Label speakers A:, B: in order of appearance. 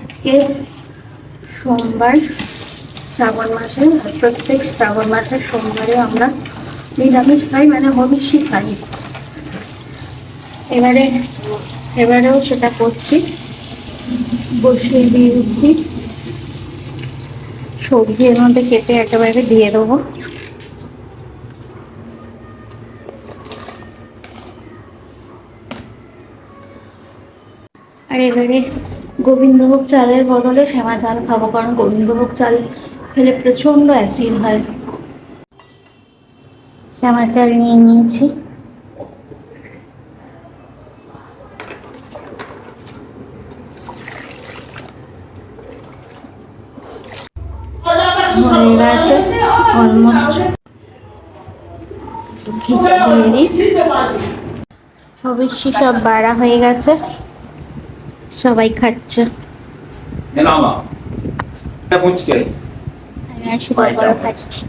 A: আজকে সোমবার, শ্রাবণ মাসে প্রত্যেক শ্রাবণ মাসের সোমবারে আমরা নিরামিষ খাই মানে হবিষই খাই। এবারে, এবারেও সেটা করছি। বসিয়ে দিয়েছি। সবজি এর মধ্যে কেটে একেবারে দিয়ে দেবো। আর এবারে গোবিন্দভোগ চালের বদলে শ্যামা চাল খাব, কারণ গোবিন্দভোগ চাল খেলে প্রচণ্ড অ্যাসিড হয়। শ্যামা চাল নিয়ে নিয়েছি। হয়ে গেছে সব বাড়া হয়ে গেছে। সবাই খাচ্ছে।
B: এলামা এটা পুচকে
A: আর শুধু বড় খাচ্ছি